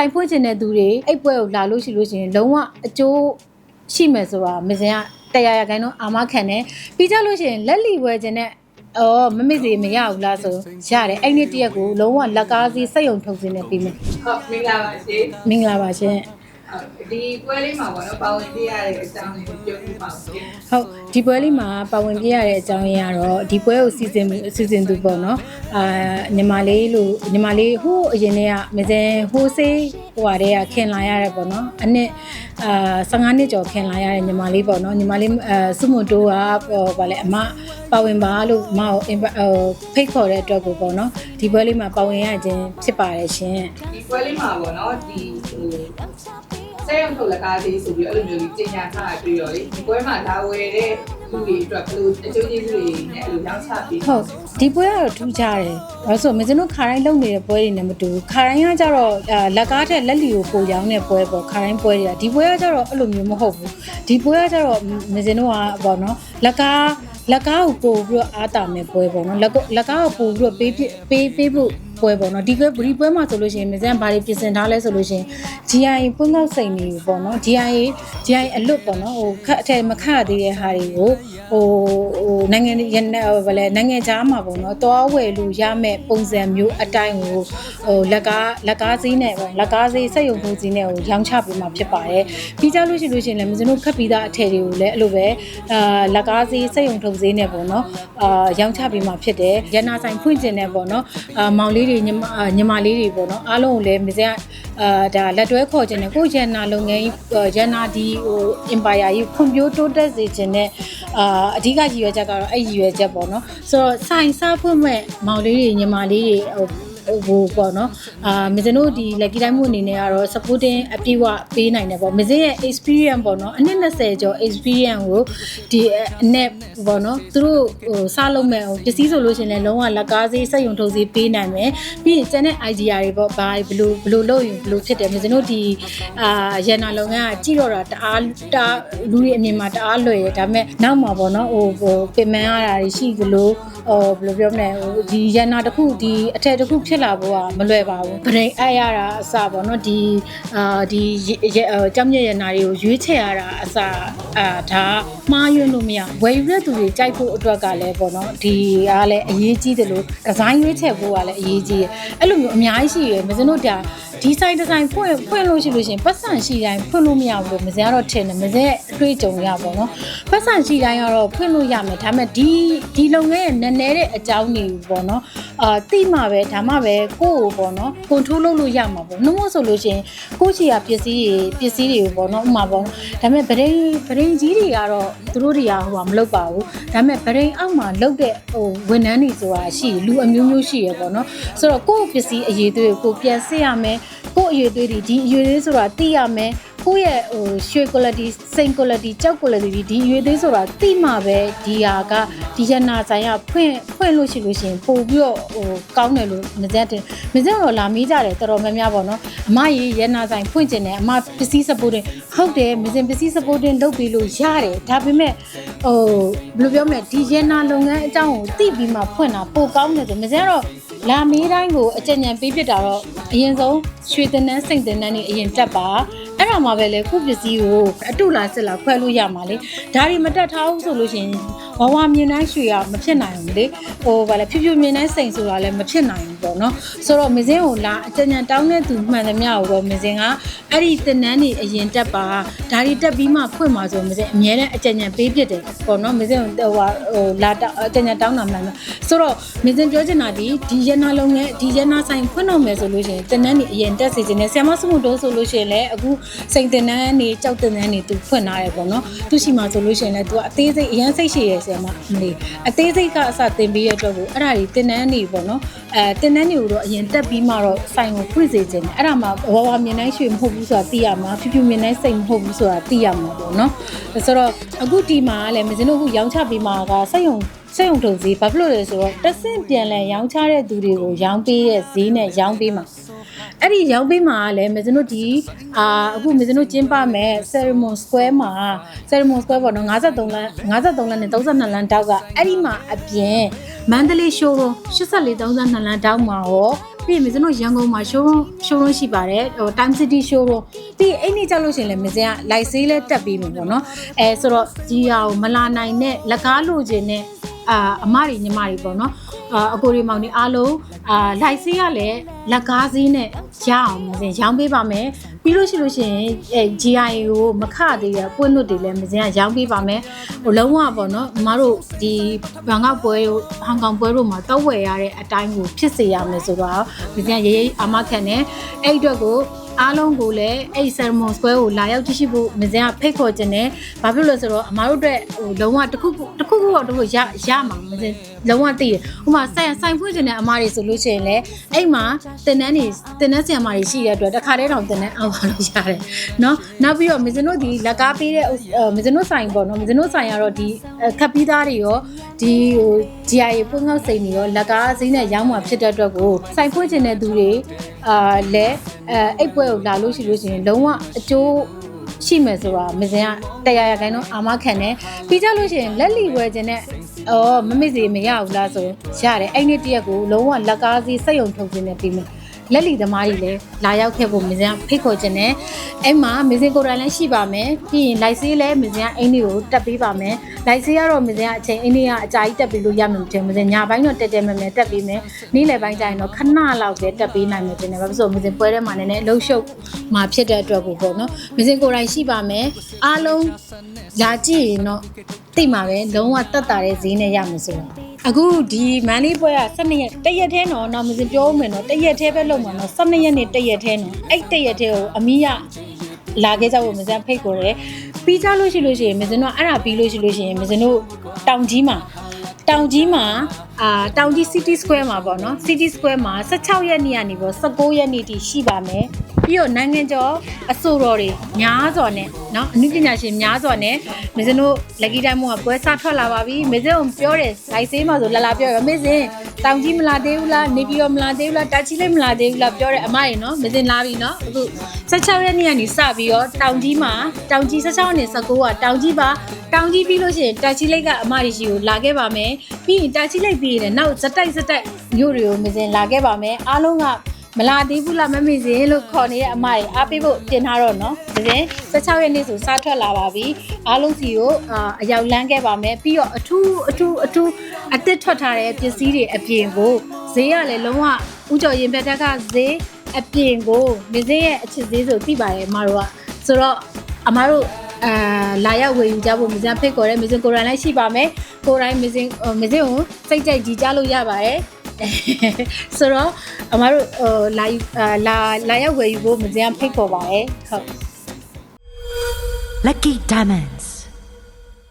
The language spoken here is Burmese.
ဆိုင်ဖွင့်ချင်တဲ့သူတွေအဲ့ပွဲကိုလာလို့ရှိလို့ရှိရင်လုံးဝအကျိုးရှိမယ်ဆိုတာမစင်ကတရားရခိုင်တော့အာမခံတယ်ပြီးကြလို့ရှိရင်လက်လီဝယ်ခြင်းနဲ့အော်မမေ့စီမရဘူးလားဆိုရတယ်အဲ့ဒီတရက်ကိုလုံးဝလက်ကားစီစက်ယုံထုတ်စင်းနဲ့ပြီးမယ်ဟုတ်မင်္ဂလာပါရှင်မင်္ဂလာပါရှင်ဟုတ် ဒီပွဲလေးမှာပေါ့နော်ပါဝင်ပြရတဲ့အကြောင်းလေးကိုပြောပြပါဦးရှင်ဟုတ်ဒီပွဲလေးမှာပါဝင်ပြရတဲ့အကြောင်းရင်းကတော့ဒီပွဲကိုစီစဉ်စီစဉ်သူပေါ့နော်အာညီမလေးလို့ညီမလေးဟိုးအရင်တည်းကမစင်ဟိုးစေးဟိုဟာတည်းကခင်လာရတဲ့ပေါ့နော်အနှစ်အာ15နှစ်ကျော်ခင်လာရတဲ့ညီမလေးပေါ့နော်ညီမလေးအဲစုမတိုးကဟိုဗာလဲအမပါဝင်ပါလို့မအောင်ဟိုဖိတ်ခေါ်တဲ့အတွက်ကိုပေါ့နော်ဒီပွဲလေးမှာပါဝင်ရခြင်းဖြစ်ပါတယ်ရှင်ဒီပွဲလေးမှာပေါ့နော်ဒီဟို ဆဲရုံထုတ်လက်ကားသေးဆိုပြီးအဲ့လိုမျိုးကြီးကြီးညာထားတာတွေ့ရောလေဒီပွဲမှာလာဝယ်တဲ့လူတွေအတွက်ဘယ်လိုအကျိုးကျေးဇူးတွေနဲ့အဲ့လိုရောက်ချပေးဟုတ်ဒီပွဲကတော့ထူးခြားတယ်။ဘာလို့ဆိုမင်းတို့ခါတိုင်းလုပ်နေတဲ့ပွဲတွေနဲ့မတူဘူး။ခါတိုင်းကကြတော့အာလက်ကားထက်လက်လီကိုပိုရောင်းတဲ့ပွဲပေါ့ခါတိုင်းပွဲတွေကဒီပွဲကကြတော့အဲ့လိုမျိုးမဟုတ်ဘူး။ဒီပွဲကကြတော့မင်းတို့ကပေါ့နော်လက်ကားလက်ကားကိုပို့ပြီးတော့အားတာမဲ့ပွဲပေါ့နော်လက်ကိုလက်ကားကိုပို့ပြီးတော့ပေးပြပေးပေးဖို့ ပွဲပေါ့နော်ဒီကဒီပွဲမှာဆိုလို့ရှိရင်မစံဘာတွေပြင်ဆင်ထားလဲဆိုလို့ရှိရင် GI ပွင့်ကောက်စိန်နေပေါ့နော် GI GI အလွတ်ပေါ့နော်ဟိုခက်အထက်မခတ်သေးတဲ့ဟာတွေကိုဟိုဟိုနိုင်ငံရန်ဗလဲနိုင်ငံခြားမှာပေါ့နော်တွားဝယ်လို့ရမဲ့ပုံစံမျိုးအတိုင်းကိုဟိုလက်ကားလက်ကားစည်းနဲ့ပေါ့လက်ကားစည်းစက်ရုံပုံစည်းနဲ့ကိုရောင်းချပေးမှာဖြစ်ပါတယ်ပြီးကြလို့ရှိလို့ရှိရင်လည်းမစင်တို့ခတ်ပြီးသားအထည်တွေကိုလည်းအဲ့လိုပဲအာလက်ကားစည်းစက်ရုံထုပ်စည်းနဲ့ပေါ့နော်အာရောင်းချပေးမှာဖြစ်တယ်ရန်နာဆိုင်ဖွင့်ကျင်တဲ့ပေါ့နော်အာမောင်လေးတွေညီမအာညီမလေးတွေပေါ့နော်အားလုံးကိုလည်းမစင်ကအာဒါလက်တွဲခေါ်ခြင်းနဲ့ကိုရန်နာလုပ်ငန်းကြီးရန်နာဒီဟို empire ကြီးဖွံ့ဖြိုးတိုးတက်စေခြင်းနဲ့အာအဓိကရည်ရွယ်ချက်ကတော့အဲ့ရည်ရွယ်ချက်ပေါ့နော်ဆိုတော့ဆိုင်စားဖွင့်မဲ့မောင်လေးတွေညီမလေးတွေဟို ဟိုပေါ့နော်အာမဇင်တို့ဒီ lucky time မှုအနေနဲ့ကတော့ supporting အပြည့်အဝပေးနိုင်တယ်ပေါ့မဇင်ရဲ့ experience ပေါ့နော်အနှစ်20ကျော် experience ကိုဒီအနဲ့ပေါ့နော်သူတို့ဟိုစားလုံးမဲ့ဟိုပစ္စည်းဆိုလို့ရှိရင်လည်းလုံးဝလက်ကားစေးစက်ယုံထုတ်စေးပေးနိုင်မယ်ပြီးရင်ကျန်တဲ့ idea တွေပေါ့ဘာဘလို့ဘလို့လုပ်ရင်ဘလို့ဖြစ်တယ်မဇင်တို့ဒီအာရန်နာလုပ်ငန်းကကြည့်တော့တာတအားတအားလူတွေအမြင်မှာတအားလွယ်ရဒါပေမဲ့နောက်မှာပေါ့နော်ဟိုဟိုပြင်ပန်းရတာတွေရှိသလိုဟိုဘယ်လိုပြောမလဲဟိုဒီရန်နာတစ်ခုဒီအထက်တစ်ခုဖြစ်လာဖို့ကမလွယ်ပါဘူးဗရင်အပ်ရတာအစပေါ့နော်ဒီအာဒီကြောင်မြရနာတွေကိုရွေးချယ်ရတာအစအာဒါမှားယွင်းလို့မရဝယ်ယူတဲ့သူတွေကြိုက်ဖို့အတွက်ကလည်းပေါ့နော်ဒီကလည်းအရေးကြီးတယ်လို့ဒီဇိုင်းရွေးချယ်ဖို့ကလည်းအရေးကြီးတယ်အဲ့လိုမျိုးအများကြီးရှိရယ်မစင်တို့ဒါ ဒီဆိုင်ဒီဇိုင်းဖွင့်ဖွင့်လို့ရှိလို့ရှိရင်ပတ်စံရှိတိုင်းဖွင့်လို့မရဘူးလို့မစင်ကတော့ထင်တယ်မစင်ရဲ့အတွေ့အကြုံရပါတော့ပတ်စံရှိတိုင်းကတော့ဖွင့်လို့ရမယ်ဒါပေမဲ့ဒီဒီလုပ်ငန်းရဲ့နည်းနည်းတဲ့အကြောင်းတွေပေါ့နော်အာတိမှပဲဒါမှပဲကိုယ့်ကိုပေါ့နော်ကွန်ထရိုးလုပ်လို့ရမှာပေါ့နှုံးမဆိုလို့ရှိရင်ကိုယ့်ချီကပစ္စည်းတွေပစ္စည်းတွေကိုပေါ့နော်ဥမာပေါ့ဒါပေမဲ့ဗရင်ဗရင်ကြီးတွေကတော့သူတို့တွေကဟိုကမလုပ်ပါဘူးဒါပေမဲ့ဗရင်အောက်မှာလုပ်တဲ့ဟိုဝန်ထမ်းတွေဆိုတာရှိလူအမျိုးမျိုးရှိရပေါ့နော်ဆိုတော့ကိုယ့်ပစ္စည်းအရေးသွေးကိုပြန်စစ်ရမယ် ကိုယ့်အရေးသွေးတွေဒီအရေးသွေးဆိုတာသိရမယ် ကိုယ့်ရဲ့ဟိုရွှေ quality စိန် quality ကြောက် quality ဒီရွေသေးဆိုတာတိမှပဲဒီဟာကဒီရနာဆိုင်ကဖွင့်ဖွင့်လို့ရှိလို့ရှိရင်ပို့ပြီးတော့ဟိုကောင်းတယ်လို့မစက်တင်မစက်တော့လာမေးကြတယ်တော်တော်များများပေါ့နော်အမကြီးရနာဆိုင်ဖွင့်ကျင်တယ်အမပစ္စည်း supporting ဟုတ်တယ်မစင်ပစ္စည်း supporting လုပ်ပြီးလို့ရတယ်ဒါပေမဲ့ဟိုဘယ်လိုပြောမလဲဒီရနာလုပ်ငန်းအကြောင်းကိုသိပြီးမှဖွင့်တာပိုကောင်းတယ်ဆိုမစက်တော့လာမေးတိုင်းကိုအကြံဉာဏ်ပေးဖြစ်တာတော့အရင်ဆုံးရွှေတင်နှန်းစိတ်တင်နှန်းနေအရင်တက်ပါအဲ့ ဒါမှပဲလေခုပစ္စည်းကိုအတုလားစစ်လားခွဲလို့ရမှာလေဒါတွေမတက်ထားဘူးဆိုလို့ရှိရင် ဝဝမြင်တိုင်းရွှေရမဖြစ်နိုင်ဘူးလေဟိုဗာလေဖြူဖြူမြင်တိုင်းစိန်ဆိုတာလည်းမဖြစ်နိုင်ဘူးပေါ့နော်ဆိုတော့မစင်းကိုလာအကြံဉာဏ်တောင်းတဲ့သူမှန်သမျှကိုတော့မစင်းကအဲ့ဒီတင်နန်းနေအရင်တက်ပါဒါတွေတက်ပြီးမှဖွင့်မှာဆိုမစင်းအမြဲတမ်းအကြံဉာဏ်ပေးဖြစ်တယ်ပေါ့နော်မစင်းဟိုဟိုလာအကြံဉာဏ်တောင်းတာမှန်တယ်ဆိုတော့မစင်းပြောချင်တာဒီဒီရနာလုံးနဲ့ဒီရနာဆိုင်ဖွင့်တော့မယ်ဆိုလို့ရှိရင်တင်နန်းနေအရင်တက်စီခြင်းနဲ့ဆ iam မစမှုတိုးဆိုလို့ရှိရင်လည်းအခုစိန်တင်နန်းနေကြောက်တင်နန်းနေသူဖွင့်လာတယ်ပေါ့နော်သူရှိမှဆိုလို့ရှိရင်လည်းသူကအသေးစိတ်အရန်စိတ်ရှိရယ်ဆ iam မနေအသေးစိတ်ကအစတင်ပြီးရတဲ့အတွက်ကိုအဲ့ဒါတွေတင်နန်းနေပေါ့နော်အဲတင်နန်းတွေကိုတော့အရင်တက်ပြီးမှတော့ဆိုင်ကိုဖွင့်စေခြင်းတယ်အဲ့ဒါမှဝဝမြင်တိုင်းရွှေမဟုတ်ဘူးဆိုတာသိရမှာဖြူဖြူမြင်တိုင်းစိတ်မဟုတ်ဘူးဆိုတာသိရမှာပေါ့နော်ဆိုတော့အခုဒီမှာကလည်းမစင်းတို့အခုရောင်းချပြီးမှကစက်ရုံစက်ရုံထုတ်ဈေးဘာဖြစ်လို့လဲဆိုတော့တဆင့်ပြန်လဲရောင်းချတဲ့သူတွေကိုရောင်းပေးတဲ့ဈေးနဲ့ရောင်းပေးမှာ အဲ့ဒီရောင်းပေးမှာကလည်းမစင်တို့ဒီအာအခုမစင်တို့ကျင်းပမယ် ceremony square မှာ ceremony square ပေါ့နော်53လမ်း53လမ်းနဲ့32လမ်းတောက်ကအဲ့ဒီမှာအပြင်မန္တလေး showroom 84 32လမ်းတောက်မှာရောပြီးရင်မစင်တို့ရန်ကုန်မှာ showroom showroom ရှိပါတယ်ဟို time city showroom ပြီးရင်အဲ့ဒီကြောက်လို့ရှရင်လည်းမစင်က light sale လဲတက်ပြီးပြီပေါ့နော်အဲဆိုတော့ဒီဟာကိုမလာနိုင်တဲ့လက်ကားလိုချင်တဲ့ အာအမတွေညီမတွေပေါ့နော်အာအကိုရီမောင်တွေအားလုံးအာ light sale ကလည်းလက်ကားစည်းနဲ့ရအောင်မစင်ရောင်းပေးပါမယ်ပြီးလို့ရှိလို့ရှိရင်အဲ GIA ကိုမခသေးတဲ့ပွင့်လွတ်တွေလည်းမစင်ကရောင်းပေးပါမယ်ဟိုလုံးဝပေါ့နော်အမတို့ဒီဘန်ကောက်ပွဲတို့ဟောင်ကောင်ပွဲတို့မှာတော့ဝယ်ရတဲ့အတိုင်းကိုဖြစ်စေရမယ်ဆိုတော့မစင်ကရေးရေးအာမခံတယ်အဲ့အတွက်ကို အားလုံးကိုလည်းအဲ့ ceremony square ကိုလာရောက်ကြည့်ရှိဖို့မစင်ကဖိတ်ခေါ်ခြင်းနဲ့ဘာဖြစ်လို့လဲဆိုတော့အမားတို့အတွက်ဟိုလုံးဝတစ်ခုခုတစ်ခုခုတော့တစ်ခုရရမှာမစင်လုံးဝသိတယ်ဥပမာဆိုင်ဆိုင်ဖွင့်ခြင်းနဲ့အမားတွေဆိုလို့ရှိရင်လည်းအဲ့မှာတင်နန်းတွေတင်နန်းဆရာမတွေရှိတဲ့အတွက်တစ်ခါတည်းတော့တင်နန်းအောင်ပါလို့ရတယ်เนาะနောက်ပြီးတော့မစင်တို့ဒီလက်ကားပေးတဲ့မစင်တို့ဆိုင်ပေါ့နော်မစင်တို့ဆိုင်ကတော့ဒီခပ်ပြီးသားတွေရောဒီဟို GI ပွင့်ငေါက်စိန်တွေရောလက်ကားစင်းနဲ့ရောင်းမှာဖြစ်တဲ့အတွက်ကိုဆိုင်ဖွင့်ခြင်းတဲ့သူတွေ အာလဲအဲအိတ်ပွဲကိုလာလို့ရှိလို့ရှိရင်လုံးဝအကျိုးရှိမယ်ဆိုတာမစင်ကတရားရခိုင်တော့အာမခံတယ်ပြီးကြလို့ရှိရင်လက်လီဝယ်ခြင်းနဲ့အော်မမစ်စီမရဘူးလားဆိုရတယ်အဲ့ဒီတရက်ကိုလုံးဝလက်ကားစီးစက်ယုံထုတ်ခြင်းနဲ့ပြီးမယ် လက်လီသမားတွေလည်းလာရောက်ခဲ့ဖို့မစင်ကဖိတ်ခေါ်ခြင်းနဲ့အဲ့မှာမစင်ကိုယ်တိုင်လည်းရှိပါမယ်ပြီးရင်လိုက်ဆေးလည်းမစင်ကအင်းတွေကိုတက်ပေးပါမယ်လိုက်ဆေးကတော့မစင်ကအချိန်အင်းတွေကအကြာကြီးတက်ပေးလို့ရမှာမထင်ဘူးမစင်ညပိုင်းတော့တက်တက်မဲမဲတက်ပေးမယ်နေ့လယ်ပိုင်းကျရင်တော့ခဏလောက်ပဲတက်ပေးနိုင်မယ်တင်တယ်ဘာဖြစ်လို့မစင်ပွဲထဲမှာနည်းနည်းအလုံးရှုပ်မှာဖြစ်တဲ့အတွက်ကိုပေါ့နော်မစင်ကိုယ်တိုင်ရှိပါမယ်အားလုံးလာကြည့်ရင်တော့သိမှာပဲလုံးဝတက်တာတဲ့ဈေးနဲ့ရမယ်ဆိုတော့ အခုဒီမန်လေးပွဲက12ရက်တရက်ထဲတော့တော့မစင်ပြောမယ်နော်တရက်ထဲပဲလုပ်မှာနော်12ရက်နေတရက်ထဲနော်အဲ့တရက်ထဲကိုအမီးရလာခဲ့ကြဖို့မစင်ဖိတ်ကိုတယ်ပြီးကြလို့ရှိလို့ရှိရင်မစင်တို့အဲ့ဒါပြီးလို့ရှိလို့ရှိရင်မစင်တို့တောင်ကြီးမှာတောင်ကြီးမှာ အာတောင်ကြီး City Square မှာပေါ့နော် City Square မှာ16ရက်နေ့ကနေပေါ့19ရက်နေ့ထိရှိပါမယ်ပြီးတော့နိုင်ငံကျော်အဆိုတော်တွေများစွာနဲ့เนาะအနုပညာရှင်များစွာနဲ့မစင်တို့လက်ကြီးတိုင်းမို့ကပွဲစားထွက်လာပါပြီမစင်ကိုပြောတယ်လိုက်ဆေးမှာဆိုလာလာပြောရမစင် တောင်ကြီးမလာသေးဘူးလားနေပြည်တော်မလာသေးဘူးလားတာချီလေးမလာသေးဘူးလားပြောတယ်အမရေနော်မစင်လာပြီနော်အခု16ရက်နေ့ကနေစပြီးတော့တောင်ကြီးမှာတောင်ကြီး16နဲ့19ကတောင်ကြီးပါတောင်ကြီးပြီးလို့ရှိရင်တာချီလိတ်ကအမရီရှိကိုလာခဲ့ပါမယ်ပြီးရင်တာချီလိတ်ပြီးရင်နောက်ဇက်တိုက်ဇက်တိုက်မြို့တွေကိုမစင်လာခဲ့ပါမယ်အားလုံးက မလာသေးဘူးလားမမေ့စင်လို့ခေါ်နေတဲ့အမတွေအားပေးဖို့ပြင်ထားတော့နော်ဒါရင်16ရက်နေ့ဆိုစားထွက်လာပါပြီအားလုံးစီကိုအာအရောက်လန်းခဲ့ပါမယ်ပြီးတော့အထူးအထူးအထူးအသစ်ထွက်ထားတဲ့ပစ္စည်းတွေအပြင်ကိုဈေးကလည်းလုံးဝဥကြော်ရင်ဘက်တက်ကဈေးအပြင်ကိုနေစင်းရဲ့အချစ်ဈေးဆိုသိပါတယ်အမတို့ကဆိုတော့အမတို့အာလာရောက်ဝယ်ယူကြဖို့မစင်ဖိတ်ခေါ်တဲ့မစင်ကိုရိုင်းလိုက်ရှိပါမယ်ကိုရိုင်းမစင်မစင်ကိုစိတ်ကြိုက်ကြည်ကြလို့ရပါတယ် ဆိုတော့အမတို့ဟိုလာယူအာလာလာရောက်ဝယ်ယူဖို့မစင်ဖိတ်ခေါ်ပါတယ်ဟုတ် Lucky Diamonds